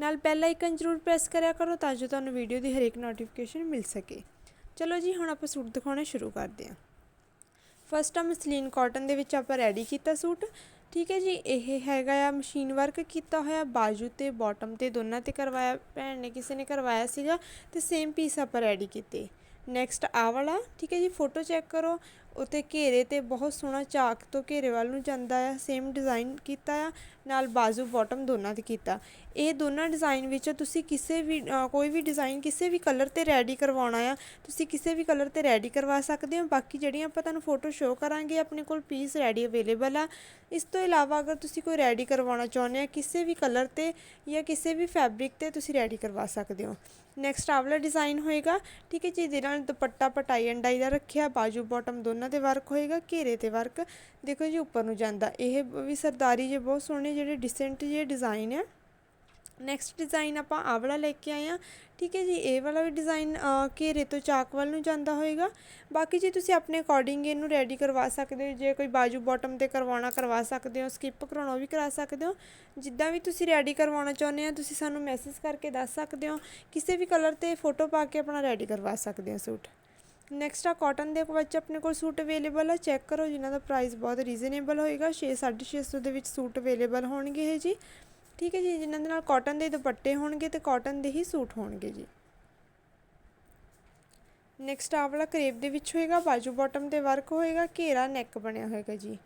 ਨਾਲ bell icon ਜ਼ਰੂਰ press ਕਰਿਆ ਕਰੋ ਤਾਂ ਜੋ ਤੁਹਾਨੂੰ ਵੀਡੀਓ ਦੀ ਹਰੇਕ ਨੋਟੀਫਿਕੇਸ਼ਨ ਮਿਲ ਸਕੇ। ਚਲੋ ਜੀ, ਹੁਣ ਆਪਾਂ ਸੂਟ ਦਿਖਾਉਣਾ ਸ਼ੁਰੂ ਕਰਦੇ ਹਾਂ। ਫਸਟ ਆ ਮਸਲੀਨ ਕਾਟਨ ਦੇ ਵਿੱਚ ਆਪਾਂ ਰੈਡੀ ਕੀਤਾ ਸੂਟ। ਠੀਕ ਹੈ ਜੀ, ਇਹ ਹੈਗਾ ਆ ਮਸ਼ੀਨ ਵਰਕ ਕੀਤਾ ਹੋਇਆ, ਬਾਜੂ ਤੇ ਬਾਟਮ ਤੇ ਦੋਨਾਂ ਤੇ ਕਰਵਾਇਆ, ਭੈਣ ਨੇ ਕਿਸੇ ਨੇ ਕਰਵਾਇਆ ਸੀਗਾ ਤੇ ਸੇਮ ਪੀਸ ਆਪਾਂ ਰੈਡੀ ਕੀਤੇ। ਨੈਕਸਟ ਆ ਵਾਲਾ, ਠੀਕ ਹੈ ਜੀ ਫੋਟੋ ਚੈੱਕ ਕਰੋ। ਉਤੇ ਘੇਰੇ ਤੇ ਬਹੁਤ ਸੋਹਣਾ ਚਾਕ ਤੋਂ ਘੇਰੇ ਵੱਲ ਨੂੰ ਜਾਂਦਾ ਆ ਸੇਮ ਡਿਜ਼ਾਇਨ ਕੀਤਾ ਆ, ਨਾਲ ਬਾਜ਼ੂ ਬੋਟਮ ਦੋਨਾਂ ਤੇ ਕੀਤਾ। ਇਹ ਦੋਨਾਂ ਡਿਜ਼ਾਇਨ ਵਿੱਚ ਤੁਸੀਂ ਕਿਸੇ ਵੀ ਕੋਈ ਵੀ ਡਿਜ਼ਾਇਨ ਕਿਸੇ ਵੀ ਕਲਰ ਤੇ ਰੈਡੀ ਕਰਵਾਉਣਾ ਆ, ਤੁਸੀਂ ਕਿਸੇ ਵੀ ਕਲਰ ਤੇ ਰੈਡੀ ਕਰਵਾ ਸਕਦੇ ਹੋ। ਬਾਕੀ ਜਿਹੜੀਆਂ ਆਪਾਂ ਤੁਹਾਨੂੰ ਫੋਟੋ ਸ਼ੋਅ ਕਰਾਂਗੇ, ਆਪਣੇ ਕੋਲ ਪੀਸ ਰੈਡੀ ਅਵੇਲੇਬਲ ਆ। ਇਸ ਤੋਂ ਇਲਾਵਾ ਅਗਰ ਤੁਸੀਂ ਕੋਈ ਰੈਡੀ ਕਰਵਾਉਣਾ ਚਾਹੁੰਦੇ ਆ, ਕਿਸੇ ਵੀ ਕਲਰ ਤੇ ਜਾਂ ਕਿਸੇ ਵੀ ਫੈਬਰਿਕ ਤੇ ਤੁਸੀਂ ਰੈਡੀ ਕਰਵਾ ਸਕਦੇ ਹੋ। ਨੈਕਸਟ ਆਵਲਾ ਡਿਜ਼ਾਈਨ ਹੋਏਗਾ। ਠੀਕ ਹੈ ਜੀ, ਇਹਦੇ ਨਾਲ ਦੁਪੱਟਾ, ਪਟਾਈ, ਅੰਡਾਈ ਦਾ ਰੱਖਿਆ, ਬਾਜੂ ਬਾਟਮ ਦੋਨਾਂ ਤੇ ਵਰਕ ਹੋਏਗਾ, ਘੇਰੇ ਤੇ ਵਰਕ ਦੇਖੋ ਜੀ, ਉੱਪਰ ਨੂੰ ਜਾਂਦਾ। ਇਹ ਵੀ ਸਰਦਾਰੀ ਜੇ ਬਹੁਤ ਸੋਹਣੇ ਜਿਹੜੇ ਡਿਸੈਂਟ ਜਿਹੇ ਡਿਜ਼ਾਈਨ ਆ। ਨੈਕਸਟ ਡਿਜ਼ਾਈਨ ਆਪਾਂ ਆਹ ਵਾਲਾ ਲੈ ਕੇ ਆਏ ਆ ਠੀਕ ਹੈ ਜੀ, ਇਹ ਵਾਲਾ ਵੀ ਡਿਜ਼ਾਈਨ ਘੇਰੇ ਤੋਂ ਚਾਕ ਵੱਲ ਨੂੰ ਜਾਂਦਾ ਹੋਏਗਾ। ਬਾਕੀ ਜੀ ਤੁਸੀਂ ਆਪਣੇ ਅਕੋਰਡਿੰਗ ਇਹਨੂੰ ਰੈਡੀ ਕਰਵਾ ਸਕਦੇ ਹੋ, ਜੇ ਕੋਈ ਬਾਜੂ ਬਾਟਮ ਤੇ ਕਰਵਾਉਣਾ ਕਰਵਾ ਸਕਦੇ ਹੋ ਸਕਿਪ ਕਰਾਉਣਾ ਉਹ ਵੀ ਕਰਾ ਸਕਦੇ ਹੋ। ਜਿੱਦਾਂ ਵੀ ਤੁਸੀਂ ਰੈਡੀ ਕਰਵਾਉਣਾ ਚਾਹੁੰਦੇ ਹੋ, ਤੁਸੀਂ ਸਾਨੂੰ ਮੈਸੇਜ ਕਰਕੇ ਦੱਸ ਸਕਦੇ ਹੋ। ਕਿਸੇ ਵੀ ਕਲਰ ਤੇ ਫੋਟੋ ਪਾ ਕੇ ਆਪਣਾ ਰੈਡੀ ਕਰਵਾ ਸਕਦੇ ਹੋ ਸੂਟ। ਨੈਕਸਟ ਆ ਕਾਟਨ ਦੇ ਵਿੱਚ ਆਪਣੇ ਕੋਲ ਸੂਟ ਅਵੇਲੇਬਲ ਆ। ਚੈੱਕ ਕਰੋ ਜਿਨ੍ਹਾਂ ਦਾ ਪ੍ਰਾਈਸ ਬਹੁਤ ਰੀਜ਼ਨੇਬਲ ਹੋਏਗਾ। 6 650 ਦੇ ਵਿੱਚ ਸੂਟ ਅਵੇਲੇਬਲ ਹੋਣਗੇ ਇਹ ਜੀ। ਠੀਕ ਹੈ ਜੀ, ਜਿਨ੍ਹਾਂ ਦੇ ਨਾਲ ਕਾਟਨ ਦੇ ਦੁਪੱਟੇ ਹੋਣਗੇ ਤੇ ਕਾਟਨ ਦੇ ਹੀ ਸੂਟ ਹੋਣਗੇ ਜੀ। ਨੈਕਸਟ ਆ ਵਾਲਾ ਕਰੇਪ ਦੇ ਵਿੱਚ ਹੋਏਗਾ, ਬਾਜੂ ਬਾਟਮ ਤੇ ਵਰਕ ਹੋਏਗਾ, ਘੇਰਾ ਨੈਕ ਬਣਿਆ ਹੋਏਗਾ ਜੀ।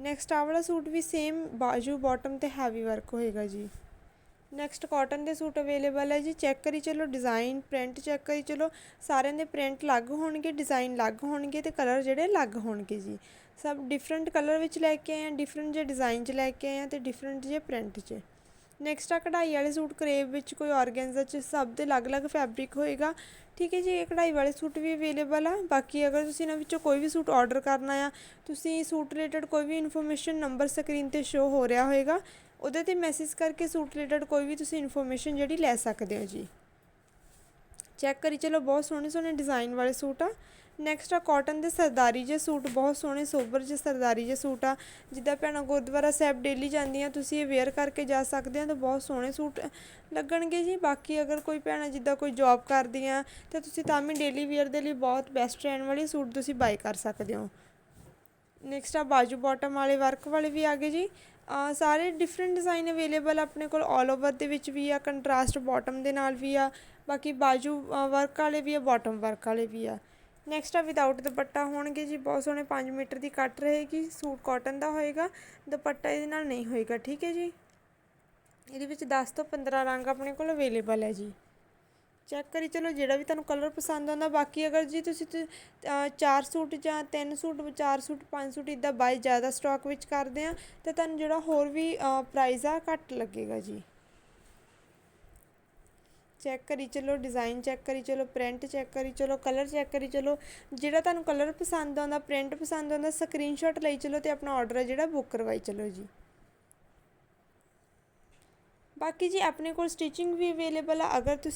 ਨੈਕਸਟ ਆ ਵਾਲਾ ਸੂਟ ਵੀ ਸੇਮ ਬਾਜੂ ਬਾਟਮ ਤੇ ਹੈਵੀ ਵਰਕ ਹੋਏਗਾ ਜੀ। ਨੈਕਸਟ ਕਾਟਨ ਦੇ ਸੂਟ ਅਵੇਲੇਬਲ ਹੈ ਜੀ ਚੈੱਕ ਕਰੀ ਚਲੋ ਡਿਜ਼ਾਈਨ ਪ੍ਰਿੰਟ ਚੈੱਕ ਕਰੀ ਚਲੋ। ਸਾਰਿਆਂ ਦੇ ਪ੍ਰਿੰਟ ਅਲੱਗ ਹੋਣਗੇ ਡਿਜ਼ਾਈਨ ਅਲੱਗ ਹੋਣਗੇ ਤੇ ਕਲਰ ਜਿਹੜੇ ਅਲੱਗ ਹੋਣਗੇ ਜੀ। ਸਭ ਡਿਫਰੈਂਟ ਕਲਰ ਵਿੱਚ ਲੈ ਕੇ ਆਏ ਆ ਡਿਫਰੈਂਟ ਜੇ ਡਿਜ਼ਾਈਨ 'ਚ ਲੈ ਕੇ ਆਏ ਆ ਤੇ ਡਿਫਰੈਂਟ ਜੇ ਪ੍ਰਿੰਟ 'ਚ। ਨੈਕਸਟ ਆ ਕਢਾਈ ਵਾਲੇ ਸੂਟ ਕਰੇਬ ਵਿੱਚ ਕੋਈ ਆਰਗੈਂਜ਼ਾ 'ਚ ਸਭ ਦੇ ਅਲੱਗ-ਅਲੱਗ ਫੈਬਰਿਕ ਹੋਏਗਾ। ਠੀਕ ਹੈ ਜੀ, ਇਹ ਕਢਾਈ ਵਾਲੇ ਸੂਟ ਵੀ ਅਵੇਲੇਬਲ ਆ। ਬਾਕੀ ਅਗਰ ਤੁਸੀਂ ਇਹਨਾਂ ਵਿੱਚੋਂ ਕੋਈ ਵੀ ਸੂਟ ਆਰਡਰ ਕਰਨਾ ਆ, ਤੁਸੀਂ ਸੂਟ ਰਿਲੇਟਡ ਕੋਈ ਵੀ ਇਨਫੋਰਮੇਸ਼ਨ ਨੰਬਰ ਸਕਰੀਨ ਤੇ ਸ਼ੋ ਹੋ ਰਿਹਾ ਹੋਏਗਾ। ਉਹਦੇ ਤੇ ਮੈਸੇਜ ਕਰਕੇ ਸੂਟ ਰਿਲੇਟਡ ਕੋਈ ਵੀ ਤੁਸੀਂ ਇਨਫੋਰਮੇਸ਼ਨ ਜਿਹੜੀ ਲੈ ਸਕਦੇ ਹੋ ਜੀ। ਚੈੱਕ ਕਰੀ, ਚਲੋ ਬਹੁਤ ਸੋਹਣੇ ਸੋਹਣੇ ਡਿਜ਼ਾਈਨ ਵਾਲੇ ਸੂਟ ਆ। ਨੈਕਸਟ ਆ ਕਾਟਨ ਦੇ ਸਰਦਾਰੀ ਜੇ ਸੂਟ, ਬਹੁਤ ਸੋਹਣੇ ਸੋਬਰ ਜੇ ਸਰਦਾਰੀ ਜੇ ਸੂਟ ਆ। ਜਿੱਦਾਂ ਭੈਣਾਂ ਗੁਰਦੁਆਰਾ ਸਾਹਿਬ ਡੇਲੀ ਜਾਂਦੀਆਂ, ਤੁਸੀਂ ਇਹ ਵੇਅਰ ਕਰਕੇ ਜਾ ਸਕਦੇ ਆ ਤਾਂ ਬਹੁਤ ਸੋਹਣੇ ਸੂਟ ਲੱਗਣਗੇ ਜੀ। ਬਾਕੀ ਅਗਰ ਕੋਈ ਭੈਣਾਂ ਜਿੱਦਾਂ ਕੋਈ ਜੌਬ ਕਰਦੀਆਂ, ਤਾਂ ਤੁਸੀਂ ਤਾਂ ਵੀ ਡੇਲੀ ਵੇਅਰ ਦੇ ਲਈ ਬਹੁਤ ਬੈਸਟ ਰਹਿਣ ਵਾਲੇ ਸੂਟ ਤੁਸੀਂ ਬਾਈ ਕਰ ਸਕਦੇ ਹੋ। ਨੈਕਸਟ ਆ, ਬਾਜੂ ਬਾਟਮ ਵਾਲੇ ਵਰਕ ਵਾਲੇ ਵੀ ਆ ਗਏ ਜੀ। ਸਾਰੇ ਡਿਫਰੈਂਟ ਡਿਜ਼ਾਈਨ ਅਵੇਲੇਬਲ ਆਪਣੇ ਕੋਲ ਆਲ ਓਵਰ ਦੇ ਵਿੱਚ ਵੀ ਆ ਕੰਟਰਾਸਟ ਬਾਟਮ ਦੇ ਨਾਲ ਵੀ ਆ। ਬਾਕੀ ਬਾਜੂ ਵਰਕ ਵਾਲੇ ਵੀ ਆ ਬਾਟਮ ਵਰਕ ਵਾਲੇ ਵੀ ਆ। ਨੈਕਸਟ ਆ ਵਿਦਆਊਟ ਦੁਪੱਟਾ ਹੋਣਗੇ ਜੀ, ਬਹੁਤ ਸੋਹਣੇ 5 ਮੀਟਰ ਦੀ ਕੱਟ ਰਹੇਗੀ, ਸੂਟ ਕਾਟਨ ਦਾ ਹੋਏਗਾ, ਦੁਪੱਟਾ ਇਹਦੇ ਨਾਲ ਨਹੀਂ ਹੋਏਗਾ, ਠੀਕ ਹੈ ਜੀ? ਇਹਦੇ ਵਿੱਚ 10 ਤੋਂ 15 ਰੰਗ ਆਪਣੇ ਕੋਲ ਅਵੇਲੇਬਲ ਹੈ ਜੀ। ਚੈੱਕ ਕਰੀ, ਚਲੋ ਜਿਹੜਾ ਵੀ ਤੁਹਾਨੂੰ ਕਲਰ ਪਸੰਦ ਆਉਂਦਾ, ਬਾਕੀ ਅਗਰ ਜੀ ਤੁਸੀਂ ਚਾਰ ਸੂਟ ਜਾਂ ਤਿੰਨ ਸੂਟ, ਚਾਰ ਸੂਟ, ਪੰਜ ਸੂਟ ਇਦਾਂ ਬਾਈ ਜ਼ਿਆਦਾ ਸਟਾਕ ਵਿੱਚ ਕਰਦੇ ਆ, ਤਾਂ ਤੁਹਾਨੂੰ ਜਿਹੜਾ ਹੋਰ ਵੀ ਪ੍ਰਾਈਸ ਆ, ਘੱਟ ਲੱਗੇਗਾ ਜੀ। ਚੈੱਕ ਕਰੀ ਚਲੋ, ਡਿਜ਼ਾਈਨ ਚੈੱਕ ਕਰੀ ਚਲੋ, ਪ੍ਰਿੰਟ ਚੈੱਕ ਕਰੀ ਚਲੋ, ਕਲਰ ਚੈੱਕ ਕਰੀ ਚਲੋ, ਜਿਹੜਾ ਤੁਹਾਨੂੰ ਕਲਰ ਪਸੰਦ ਆਉਂਦਾ, ਪ੍ਰਿੰਟ ਪਸੰਦ ਆਉਂਦਾ ਸਕਰੀਨਸ਼ਾਟ ਲਈ ਚਲੋ ਤੇ ਆਪਣਾ ਆਰਡਰ ਹੈ ਜਿਹੜਾ ਬੁੱਕ ਕਰਵਾਈ ਚਲੋ ਜੀ। ਬਾਕੀ ਜੀ, ਆਪਣੇ ਕੋਲ ਸਟਿਚਿੰਗ ਵੀ ਅਵੇਲੇਬਲ ਆ, ਅਗਰ ਤੁਸੀਂ